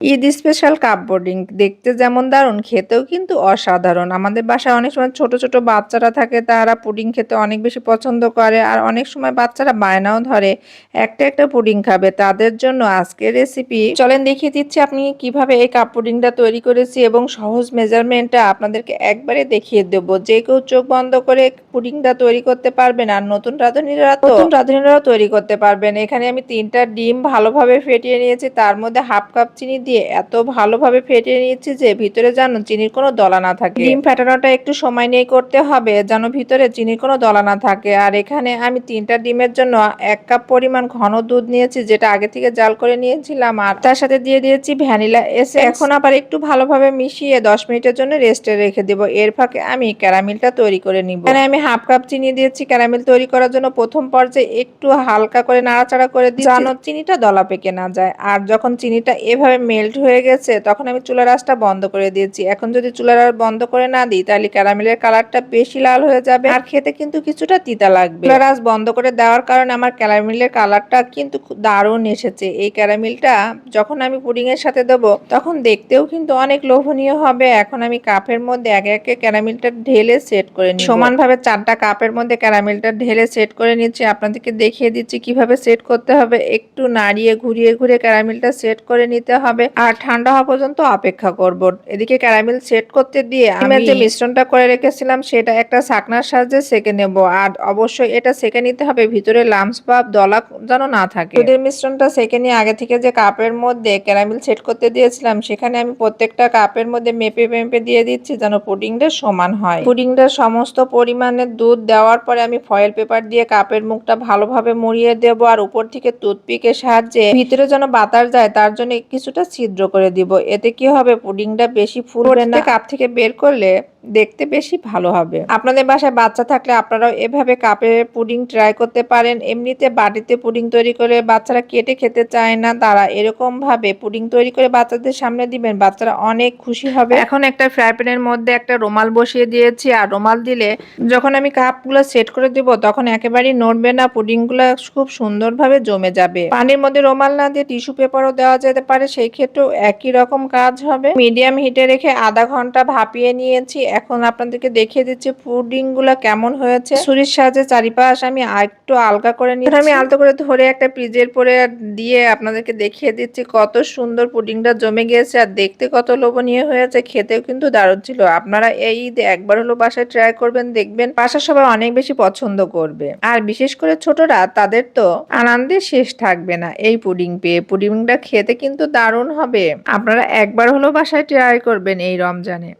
Eid special cup boarding দেখতে যেমন দারুণ, খেতেও কিন্তু অসাধারণ। আমাদের বাসায় অনেক সময় ছোট ছোট বাচ্চারা থাকে, তারা পুডিং খেতে অনেক বেশি পছন্দ করে আর অনেক সময় বাচ্চারা বায়নাও ধরে। একটা একটা পুডিং খাবে। তাদের জন্য আজকের রেসিপি চলেন দেখিয়ে দিচ্ছি আপনি কীভাবে এই কাপ পুডিংটা তৈরি করেছি এবং সহজ মেজারমেন্টটা আপনাদেরকে একবারে দেখিয়ে দেব। যে কেউ চোখ বন্ধ করে পুডিংটা তৈরি করতে পারবেন আর নতুন রাঁধুনিরা নতুন রাঁধুনিরাও তৈরি করতে পারবেন। এখানে আমি তিনটা ডিম ভালোভাবে ফেটিয়ে নিয়েছি। তার মধ্যে হাফ কাপ চিনি দিয়ে এত ভালোভাবে ফেটিয়ে নিয়েছি যে ভিতরে যেন চিনির কোনো দলা না থাকে। ডিম ফেটানোটা একটু সময় নিয়ে করতে হবে যেন ভিতরে চিনির কোনো দলা না থাকে। আর এখানে আমি তিনটা ডিমের জন্য এক কাপ পরিমাণ ঘন দুধ নিয়েছি, যেটা আগে থেকে জাল করে নিয়েছিলাম। আর তার সাথে দিয়ে দিয়েছি ভ্যানিলা এসে এখন আবার একটু ভালোভাবে মিশিয়ে দশ মিনিটের জন্য রেস্টে রেখে দেবো। এর ফাঁকে আমি ক্যারামেলটা তৈরি করে নিব। এখানে আমি হাফ কাপ চিনি দিয়েছি। ক্যারামেল তৈরি করার জন্য প্রথম পর্যায়ে একটু হালকা করে নাড়াচাড়া করে দিই যেন চিনিটা দলা পেকে না যায়। আর যখন চিনিটা এভাবে মেল্ট হয়ে গেছে, তখন আমি চুলার আঁচটা বন্ধ করে দিয়েছি। এখন যদি চুলার আঁচ বন্ধ করে না দিই, তাহলে ক্যারামেলের কালারটা বেশি লাল হয়ে যাবে আর খেতে কিন্তু কিছুটা তিতা লাগবে। চুলার আঁচ বন্ধ করে দেওয়ার কারণে আমার ক্যারামেলের কালারটা কিন্তু দারুণ এসেছে। এই ক্যারামেলটা যখন আমি পুডিং এর সাথে দেবো, তখন দেখতেও কিন্তু অনেক লোভনীয় হবে। এখন আমি কাপের মধ্যে একে একে ক্যারামেলটা ঢেলে সেট করে নিই সমানভাবে চারটা কাপের মধ্যে ক্যারামেলটা ঢেলে সেট করে নিচ্ছি। আপনাদেরকে দেখিয়ে দিচ্ছি কীভাবে সেট করতে হবে। একটু নাড়িয়ে, ঘুরিয়ে ঘুরিয়ে ক্যারামেলটা সেট করে নিতে হবে। আর ঠান্ডা হওয়া পর্যন্ত অপেক্ষা করব। এদিকে ক্যারামেল সেট করতে দিয়ে আমি যে মিশ্রণটা করে রেখেছিলাম সেটা একটা ছাকনার সাহায্যে সেকে নেব। আর অবশ্যই এটা সেকে নিতে হবে ভিতরে লামস বা দলা যেন না থাকে। দুধের মিশ্রণটা সেকে নিয়ে আগে থেকে যে কাপের মধ্যে ক্যারামেল সেট করতে দিয়েছিলাম সেখানে আমি প্রত্যেকটা কাপের মধ্যে মেপে মেপে দিয়ে দিচ্ছি যেন পুডিংটা সমান হয়। পুডিংটা সমস্ত পরিমাণে দুধ দেওয়ার পরে আমি ফয়েল পেপার দিয়ে কাপের মুখটা ভালোভাবে মুড়িয়ে দেবো আর উপর থেকে টুথপিকের সাহায্যে ভিতরে যেন বাতাস যায় তার জন্য কিছুটা ছিদ্র করে দিব। এতে কি হবে? পুডিংটা বেশি ফুলবে না। কাপ থেকে বের করলে দেখতে বেশি ভালো হবে। আপনাদের বাসায় বাচ্চা থাকলে আপনারাও এভাবে কাপে পুডিং ট্রাই করতে পারেন। এমনিতে বাটিতে পুডিং তৈরি করে বাচ্চারা কেটে খেতে চায় না। তারা এরকম ভাবে পুডিং তৈরি করে বাচ্চাদের সামনে দিবেন, বাচ্চারা অনেক খুশি হবে। এখন একটা ফ্রাই প্যানের মধ্যে একটা রুমাল বসিয়ে দিয়েছি। আর রুমাল দিলে যখন আমি কাপগুলো সেট করে দিব, তখন একেবারেই নড়বে না। পুডিংগুলো খুব সুন্দরভাবে জমে যাবে। পানির মধ্যে রুমাল না দিয়ে টিস্যু পেপারও দেওয়া যেতে পারে। সেই ক্ষেত্রেও একই রকম কাজ হবে। মিডিয়াম হিটে রেখে আধা ঘণ্টা ভাপিয়ে নিয়েছি। এখন আপনাদেরকে দেখিয়ে দিচ্ছি পুডিংগুলা কেমন হয়েছে। ছুরির সাহায্যে চারিপাশ আমি একটু আলগা করে নিয়ে আমি আলতো করে ধরে একটা পিজের পরে দিয়ে আপনাদেরকে দেখিয়ে দিচ্ছি কত সুন্দর পুডিংটা জমে গিয়েছে আর দেখতে কত লোভনীয় হয়েছে, খেতেও কিন্তু দারুণ ছিল। আপনারা এই একবার হলো বাসায় ট্রাই করবেন, দেখবেন বাসা সবাই অনেক বেশি পছন্দ করবে। আর বিশেষ করে ছোটরা, তাদের তো আনন্দে শেষ থাকবে না এই পুডিং পেয়ে। পুডিংটা খেতে কিন্তু দারুণ হবে। আপনারা একবার হলো বাসায় ট্রাই করবেন এই রমজানে।